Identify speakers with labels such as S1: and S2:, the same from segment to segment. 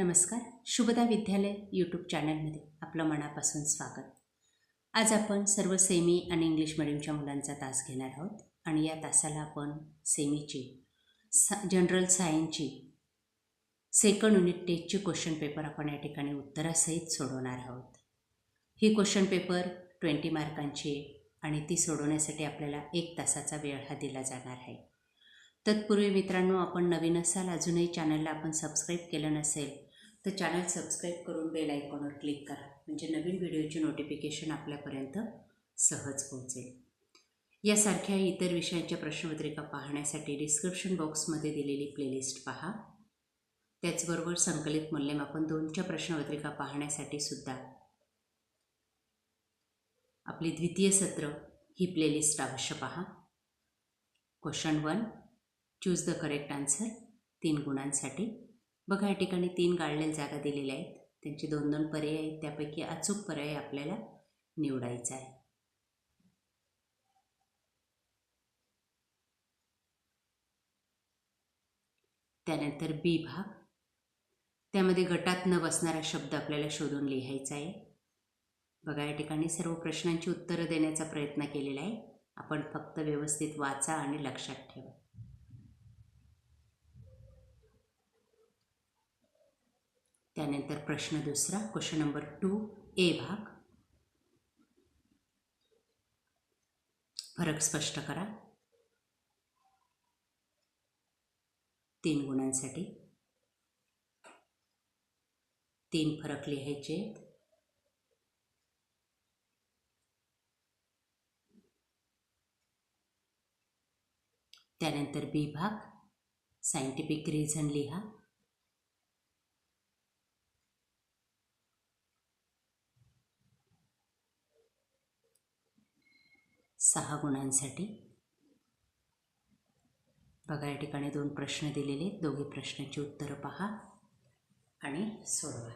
S1: नमस्कार शुभदा विद्यालय यूट्यूब चॅनलमध्ये आपलं मनापासून स्वागत. आज आपण सर्व सेमी आणि इंग्लिश मिडियमच्या मुलांचा तास घेणार आहोत आणि या तासाला आपण सेमीची सा जनरल सायन्सची सेकंड युनिट टेस्टची क्वेश्चन पेपर आपण या ठिकाणी उत्तरासहित सोडवणार आहोत. ही क्वेश्चन पेपर ट्वेंटी मार्कांची आणि ती सोडवण्यासाठी आपल्याला एक तासाचा वेळ हा दिला जाणार आहे. तत्पूर्वी मित्रांनो आपण नवीन असाल अजूनही चॅनलला आपण सबस्क्राईब केलं नसेल तर चॅनल सबस्क्राईब करून बेल आयकॉनवर क्लिक करा. म्हणजे नवीन व्हिडिओची नोटिफिकेशन आपल्यापर्यंत सहज पोहोचेल. यासारख्या इतर विषयांच्या प्रश्नपत्रिका पाहण्यासाठी डिस्क्रिप्शन बॉक्समध्ये दिलेली प्लेलिस्ट पहा. त्याचबरोबर संकलित मूल्यमापन दोनच्या प्रश्नपत्रिका पाहण्यासाठी सुद्धा आपली द्वितीय सत्र ही प्लेलिस्ट अवश्य पहा. Question one choose the correct answer तीन गुणांसाठी. बघा या ठिकाणी तीन गाळलेल्या जागा दिलेल्या आहेत. त्यांचे दोन दोन पर्याय आहेत. त्यापैकी अचूक पर्याय आपल्याला निवडायचा आहे. त्यानंतर बी भाग. त्यामध्ये गटात न बसणारा शब्द आपल्याला शोधून लिहायचा आहे. बघा या ठिकाणी सर्व प्रश्नांची उत्तरं देण्याचा प्रयत्न केलेला आहे. आपण फक्त व्यवस्थित वाचा आणि लक्षात ठेवा. त्यानंतर प्रश्न दुसरा क्वेश्चन नंबर टू ए भाग. फरक स्पष्ट करा. तीन गुणांसाठी. तीन फरक लिहायचे त्यानंतर बी भाग. सायंटिफिक रिझन लिहा. सहा गुणांसाठी. बघा या ठिकाणी दोन प्रश्न दिलेले आहेत. दोघे प्रश्नाची उत्तरं पहा आणि सोडवा.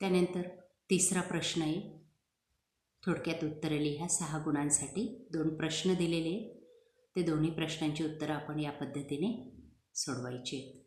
S1: त्यानंतर तिसरा प्रश्न आहे. थोडक्यात उत्तरं लिहा. सहा गुणांसाठी दोन प्रश्न दिलेले ते दोन्ही प्रश्नांची उत्तरं आपण या पद्धतीने सोडवायची आहेत.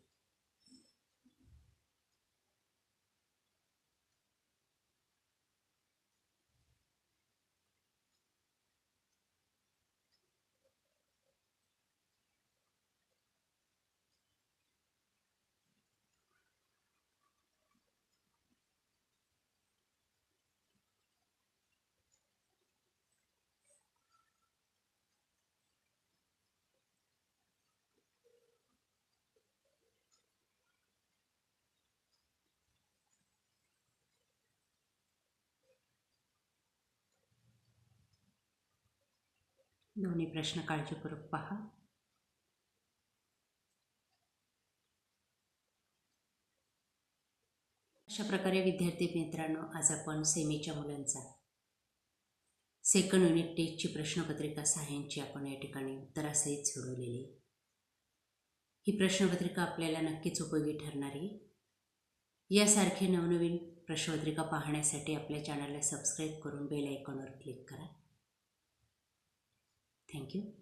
S1: दोन्ही प्रश्न काळजीपूर्वक पहा. अशा प्रकारे विद्यार्थी मित्रांनो आज आपण सेमीच्या मुलांचा सेकंड युनिट टेस्टची प्रश्नपत्रिका सायन्सची आपण या ठिकाणी उत्तरासहित सोडवलेली. ही प्रश्नपत्रिका आपल्याला नक्कीच उपयोगी ठरणारी यासारखे नवनवीन प्रश्नपत्रिका पाहण्यासाठी आपल्या चॅनलला सबस्क्राईब करून बेल आयकॉनवर क्लिक करा. Thank you.